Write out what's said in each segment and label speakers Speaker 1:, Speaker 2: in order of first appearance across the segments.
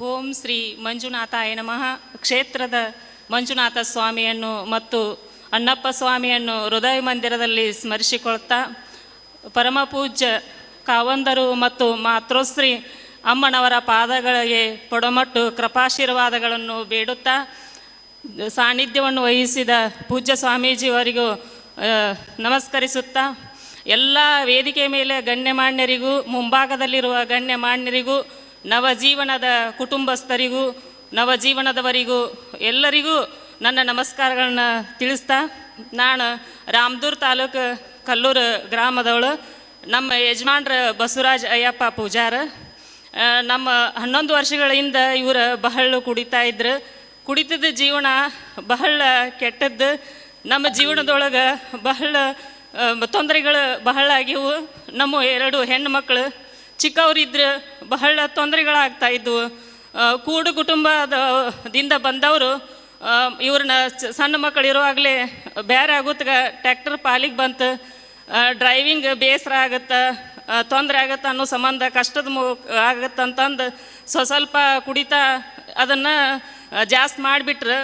Speaker 1: ಓಂ ಶ್ರೀ ಮಂಜುನಾಥಾಯ ನಮಃ. ಕ್ಷೇತ್ರದ ಮಂಜುನಾಥ ಸ್ವಾಮಿಯನ್ನು ಮತ್ತು ಅಣ್ಣಪ್ಪ ಸ್ವಾಮಿಯನ್ನು ಹೃದಯ ಮಂದಿರದಲ್ಲಿ ಸ್ಮರಿಸಿಕೊಳ್ತಾ ಪರಮಪೂಜ್ಯ ಕಾವಂದರು ಮತ್ತು ಮಾತೃಶ್ರೀ ಅಮ್ಮನವರ ಪಾದಗಳಿಗೆ ಪೊಡಮಟ್ಟು ಕೃಪಾಶೀರ್ವಾದಗಳನ್ನು ಬೇಡುತ್ತಾ, ಸಾನ್ನಿಧ್ಯವನ್ನು ವಹಿಸಿದ ಪೂಜ್ಯ ಸ್ವಾಮೀಜಿಯವರಿಗೂ ನಮಸ್ಕರಿಸುತ್ತಾ, ಎಲ್ಲ ವೇದಿಕೆ ಮೇಲೆ ಗಣ್ಯಮಾನ್ಯರಿಗೂ, ಮುಂಭಾಗದಲ್ಲಿರುವ ಗಣ್ಯಮಾನ್ಯರಿಗೂ ನವಜೀವನದ ಕುಟುಂಬಸ್ಥರಿಗೂ, ನವಜೀವನದವರಿಗೂ ಎಲ್ಲರಿಗೂ ನನ್ನ ನಮಸ್ಕಾರಗಳನ್ನ ತಿಳಿಸ್ತಾ, ನಾನು ರಾಮದೂರ್ ತಾಲೂಕು ಕಲ್ಲೂರು ಗ್ರಾಮದವಳು. ನಮ್ಮ ಯಜಮಾನ್ರ ಬಸವರಾಜ್ ಅಯ್ಯಪ್ಪ ಪೂಜಾರ. ನಮ್ಮ ಹನ್ನೊಂದು ವರ್ಷಗಳಿಂದ ಇವರು ಬಹಳ ಕುಡಿತಾ ಇದ್ರು. ಕುಡಿತದ ಜೀವನ ಬಹಳ ಕೆಟ್ಟದ್ದು. ನಮ್ಮ ಜೀವನದೊಳಗೆ ಬಹಳ ತೊಂದರೆಗಳು ಬಹಳ ಆಗಿವು ನಮ್ಮ ಎರಡು ಹೆಣ್ಣು ಮಕ್ಕಳು ಚಿಕ್ಕವರಿದ್ರೆ ಬಹಳ ತೊಂದರೆಗಳಾಗ್ತಾ ಇದ್ವು. ಕೂಡು ಕುಟುಂಬದಿಂದ ಬಂದವರು ಇವ್ರನ್ನ ಸಣ್ಣ ಮಕ್ಕಳು ಇರುವಾಗಲೇ ಬೇರೆ ಆಗುತ್ತೆ ಟ್ಯಾಕ್ಟರ್ ಪಾಲಿಗೆ ಬಂತು. ಡ್ರೈವಿಂಗ್ ಬೇಸರ ಆಗುತ್ತೆ ತೊಂದರೆ ಆಗತ್ತೆ ಅನ್ನೋ ಸಂಬಂಧ ಕಷ್ಟದ ಮು ಆಗತ್ತಂತಂದು ಸ್ವ ಸ್ವಲ್ಪ ಕುಡಿತಾ ಅದನ್ನು ಜಾಸ್ತಿ ಮಾಡಿಬಿಟ್ರೆ.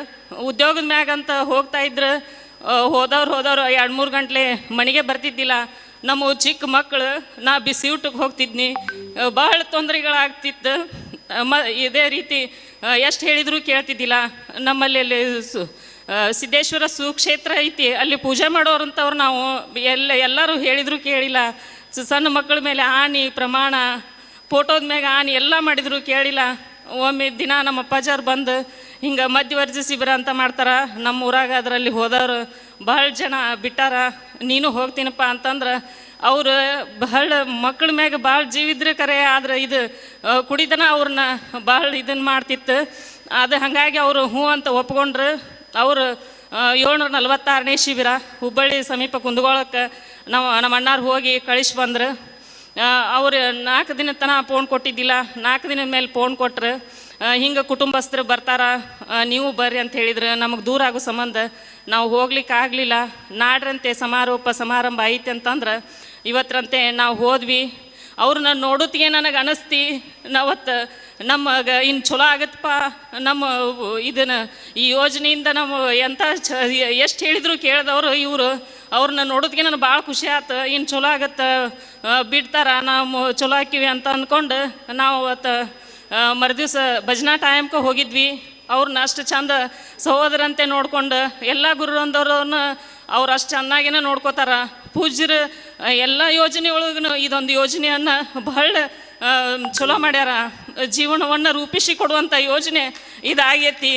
Speaker 1: ಉದ್ಯೋಗದ ಮ್ಯಾಗಂತ ಹೋಗ್ತಾ ಇದ್ರು. ಹೋದವ್ರು ಹೋದವ್ರು ಎರಡು ಮೂರು ಗಂಟ್ಲೆ ಮನೆಗೆ ಬರ್ತಿದ್ದಿಲ್ಲ. ನಮ್ಮ ಚಿಕ್ಕ ಮಕ್ಕಳು, ನಾ ಬಿಸಿ ಊಟಕ್ಕೆ ಹೋಗ್ತಿದ್ನಿ. ಬಹಳ ತೊಂದರೆಗಳಾಗ್ತಿತ್ತು. ಮ, ಇದೇ ರೀತಿ ಎಷ್ಟು ಹೇಳಿದರೂ ಕೇಳ್ತಿದ್ದಿಲ್ಲ. ನಮ್ಮಲ್ಲಿ ಅಲ್ಲಿ ಸು ಸಿದ್ದೇಶ್ವರ ಸುಕ್ಷೇತ್ರ ಐತಿ, ಅಲ್ಲಿ ಪೂಜೆ ಮಾಡೋರಂಥವ್ರು ನಾವು. ಎಲ್ಲ, ಎಲ್ಲರೂ ಹೇಳಿದರೂ ಕೇಳಿಲ್ಲ. ಸಣ್ಣ ಮಕ್ಕಳ ಮೇಲೆ ಆನಿ ಪ್ರಮಾಣ, ಫೋಟೋದ ಮ್ಯಾಗ ಆನಿ ಎಲ್ಲ ಮಾಡಿದರೂ ಕೇಳಿಲ್ಲ. ಒಮ್ಮೆ ದಿನ ನಮ್ಮ ಅಪ್ಪಾಜಾರ್ ಬಂದು ಹಿಂಗೆ ಮಧ್ಯವರ್ಜಿ ಶಿಬಿರ ಅಂತ ಮಾಡ್ತಾರೆ. ನಮ್ಮ ಊರಾಗ ಅದರಲ್ಲಿ ಹೋದವರು ಬಹಳ ಜನ ಬಿಟ್ಟಾರ. ನೀನು ಹೋಗ್ತೀನಪ್ಪ ಅಂತಂದ್ರೆ ಅವರು ಬಹಳ ಮಕ್ಕಳ ಮ್ಯಾಗ ಭಾಳ ಜೀವಿದ್ರೆ ಕರೆ, ಆದ್ರೆ ಇದು ಕುಡಿತನ ಅವ್ರನ್ನ ಭಾಳ ಇದನ್ನು ಮಾಡ್ತಿತ್ತು. ಅದು ಹಾಗಾಗಿ ಅವರು ಹ್ಞೂ ಅಂತ ಒಪ್ಕೊಂಡ್ರು. ಅವರು ಏಳ್ನೂರ ನಲ್ವತ್ತಾರನೇ ಶಿಬಿರ ಹುಬ್ಬಳ್ಳಿ ಸಮೀಪ ಕುಂದಗೋಳಕ್ಕೆ ನಾವು ನಮ್ಮ ಅಣ್ಣಾರು ಹೋಗಿ ಕಳಿಸಿ ಬಂದ್ರು. ಅವ್ರು ನಾಲ್ಕು ದಿನ ತನಕ ಫೋನ್ ಕೊಟ್ಟಿದ್ದಿಲ್ಲ. ನಾಲ್ಕು ದಿನದ ಮೇಲೆ ಪೋನ್ ಕೊಟ್ರು. ಹಿಂಗೆ ಕುಟುಂಬಸ್ಥರು ಬರ್ತಾರ. ನೀವು ಬರ್ರಿ ಅಂತ ಹೇಳಿದ್ರು. ನಮಗೆ ದೂರ ಆಗೋ ಸಂಬಂಧ. ನಾವು ಹೋಗ್ಲಿಕ್ಕೆ ಆಗಲಿಲ್ಲ. ನಾಡ್ರಂತೆ ಸಮಾರೋಪ ಸಮಾರಂಭ ಐತೆ ಅಂತಂದ್ರೆ ಇವತ್ತರಂತೆ ನಾವು ಹೋದ್ವಿ. ಅವ್ರನ್ನ ನೋಡುತ್ತಿಗೆ ನನಗೆ ಅನಿಸ್ತಿ. ನಾವತ್ತು ನಮಗೆ ಇನ್ನು ಚಲೋ ಆಗತ್ತಪ್ಪ ನಮ್ಮ ಇದನ್ನು, ಈ ಯೋಜನೆಯಿಂದ ನಾವು ಎಂಥ ಎಷ್ಟು ಹೇಳಿದ್ರು ಕೇಳಿದವರು ಇವರು. ಅವ್ರನ್ನ ನೋಡೋದಕ್ಕೆ ನನಗೆ ಭಾಳ ಖುಷಿ ಆಯ್ತು ಇನ್ನು ಚಲೋ ಆಗತ್ತೆ ಬಿಡ್ತಾರ ನಾವು ಚಲೋ ಹಾಕಿವಿ ಅಂತ ಅಂದ್ಕೊಂಡು ನಾವು ಅವತ್ತು ಮರುದಿವ್ಸ ಭಜನಾ ಟೈಮ್ಗೆ ಹೋಗಿದ್ವಿ. ಅವ್ರನ್ನ ಅಷ್ಟು ಚಂದ ಸಹೋದರಂತೆ ನೋಡ್ಕೊಂಡು, ಎಲ್ಲ ಗುರುವಂದವ್ರವ್ರನ್ನ ಅವ್ರು ಅಷ್ಟು ಚೆನ್ನಾಗಿನ ನೋಡ್ಕೋತಾರ. ಪೂಜ್ಯರು ಎಲ್ಲ ಯೋಜನೆ ಒಳಗೂ ಇದೊಂದು ಯೋಜನೆಯನ್ನು ಬಹಳ ಚಲೋ ಮಾಡ್ಯಾರ. ಜೀವನವನ್ನು ರೂಪಿಸಿ ಕೊಡುವಂಥ ಯೋಜನೆ ಇದಾಗೈತಿ.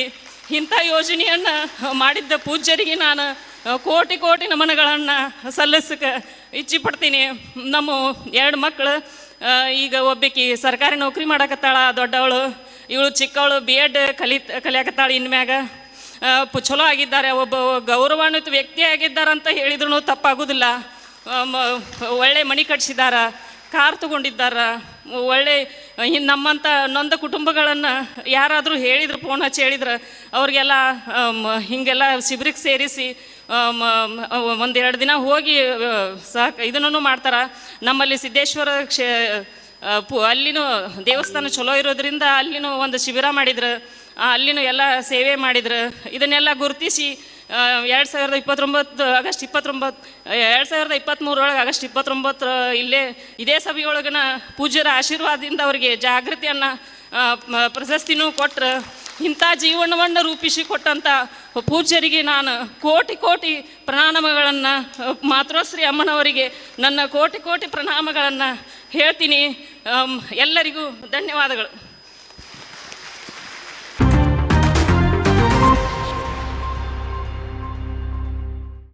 Speaker 1: ಇಂಥ ಯೋಜನೆಯನ್ನು ಮಾಡಿದ್ದ ಪೂಜ್ಯರಿಗೆ ನಾನು ಕೋಟಿ ಕೋಟಿ ನಮನಗಳನ್ನು ಸಲ್ಲಿಸಕ್ಕೆ ಇಚ್ಛೆಪಡ್ತೀನಿ ನಮ್ಮ ಎರಡು ಮಕ್ಕಳು ಈಗ ಒಬ್ಬಾಕಿ ಸರ್ಕಾರಿ ನೌಕರಿ ಮಾಡಕತ್ತಾಳ, ದೊಡ್ಡವಳು, ಇವಳು ಚಿಕ್ಕವಳು ಬಿ ಎಡ್ ಕಲಿ, ಕಲಿಯಾಕತ್ತಾಳ ಇನ್ಮ್ಯಾಗ ಚಲೋ ಆಗಿದ್ದಾರೆ, ಒಬ್ಬ ಗೌರವಾನ್ವಿತ ವ್ಯಕ್ತಿ ಆಗಿದ್ದಾರಂತ ಹೇಳಿದ್ರು ತಪ್ಪಾಗೋದಿಲ್ಲ. ಒಳ್ಳೆ ಮನೆ ಕಟ್ಸಿದಾರ, ಕಾರ್ ತಗೊಂಡಿದ್ದಾರ, ಒಳ್ಳೆ ನಮ್ಮಂಥ ನೊಂದ ಕುಟುಂಬಗಳನ್ನು ಯಾರಾದರೂ ಹೇಳಿದ್ರು, ಫೋನ್ ಹಚ್ಚಿ ಹೇಳಿದ್ರೆ, ಅವ್ರಿಗೆಲ್ಲ ಹೀಗೆಲ್ಲ ಶಿಬಿರಕ್ಕೆ ಸೇರಿಸಿ ಒಂದೆರಡು ದಿನ ಹೋಗಿ ಸಹ ಇದನ್ನು ಮಾಡ್ತಾರೆ. ನಮ್ಮಲ್ಲಿ ಸಿದ್ದೇಶ್ವರ ಕ್ಷೇ ಅಲ್ಲಿನೂ ದೇವಸ್ಥಾನ ಚಲೋ ಇರೋದ್ರಿಂದ ಅಲ್ಲಿನೂ ಒಂದು ಶಿಬಿರ ಮಾಡಿದ್ರು. ಅಲ್ಲಿನೂ ಎಲ್ಲ ಸೇವೆ ಮಾಡಿದ್ರು. ಇದನ್ನೆಲ್ಲ ಗುರುತಿಸಿ ಎರಡು ಸಾವಿರದ ಇಪ್ಪತ್ತೊಂಬತ್ತು, ಆಗಸ್ಟ್ ಇಪ್ಪತ್ತೊಂಬತ್ತು ಎರಡು ಸಾವಿರದ ಇಪ್ಪತ್ತ್ಮೂರೊಳಗೆ ಆಗಸ್ಟ್ ಇಪ್ಪತ್ತೊಂಬತ್ತರ ಇಲ್ಲೇ ಇದೇ ಸಭೆಯೊಳಗನ ಪೂಜ್ಯರ ಆಶೀರ್ವಾದದಿಂದ ಅವರಿಗೆ ಜಾಗೃತಿಯನ್ನು ಪ್ರಶಸ್ತಿನೂ ಕೊಟ್ಟರು ಇಂಥ ಜೀವನವನ್ನು ರೂಪಿಸಿ ಕೊಟ್ಟಂಥ ಪೂಜ್ಯರಿಗೆ ನಾನು ಕೋಟಿ ಕೋಟಿ ಪ್ರಣಾಮಗಳನ್ನು ಮಾತೃಶ್ರೀ ಅಮ್ಮನವರಿಗೆ ನನ್ನ ಕೋಟಿ ಕೋಟಿ ಪ್ರಣಾಮಗಳನ್ನು ಹೇಳ್ತೀನಿ. ಎಲ್ಲರಿಗೂ ಧನ್ಯವಾದಗಳು.